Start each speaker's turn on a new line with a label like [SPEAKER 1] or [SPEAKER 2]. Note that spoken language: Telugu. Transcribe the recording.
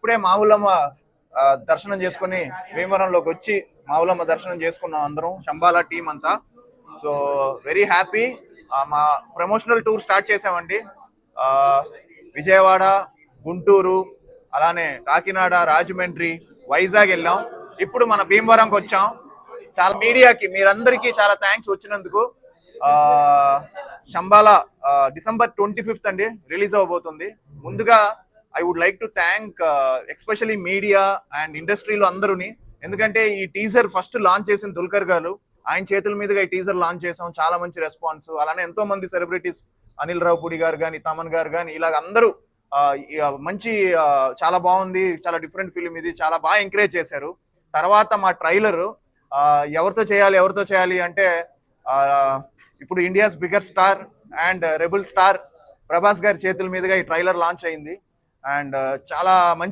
[SPEAKER 1] ఇప్పుడే మావులమ్మ దర్శనం చేసుకుని భీమవరంలోకి వచ్చి మావులమ్మ దర్శనం చేసుకున్నాం అందరం శంబాలా టీం అంతా. సో వెరీ హ్యాపీ మా ప్రమోషనల్ టూర్ స్టార్ట్ చేసామండి విజయవాడ గుంటూరు అలానే కాకినాడ రాజమండ్రి వైజాగ్ వెళ్ళాం. ఇప్పుడు మన భీమవరంకి వచ్చాం. చాలా మీడియాకి మీరందరికీ చాలా థ్యాంక్స్ వచ్చినందుకు. శంబాల డిసెంబర్ ట్వంటీ ఫిఫ్త్ అండి రిలీజ్ అవబోతుంది ముందుగా I would like to thank especially media and ఇండస్ట్రీలో అందరూని. ఎందుకంటే ఈ టీజర్ ఫస్ట్ లాంచ్ చేసిన దుల్కర్ గారు. ఆయన చేతుల మీదుగా ఈ టీజర్ లాంచ్ చేసాం. చాలా మంచి రెస్పాన్స్ అలానే ఎంతో మంది సెలబ్రిటీస్ అనిల్ రావుపూడి గారు కానీ తమన్ గారు కానీ ఇలాగ అందరూ మంచి చాలా బాగుంది చాలా డిఫరెంట్ ఫిలిం ఇది చాలా బాగా ఎంకరేజ్ చేశారు. తర్వాత మా ట్రైలర్ ఎవరితో చేయాలి ఎవరితో చేయాలి అంటే ఇప్పుడు India's bigger star and rebel star Prabhas గారి చేతుల మీదుగా ఈ ట్రైలర్ లాంచ్ అయింది. అండ్ చాలా మంచి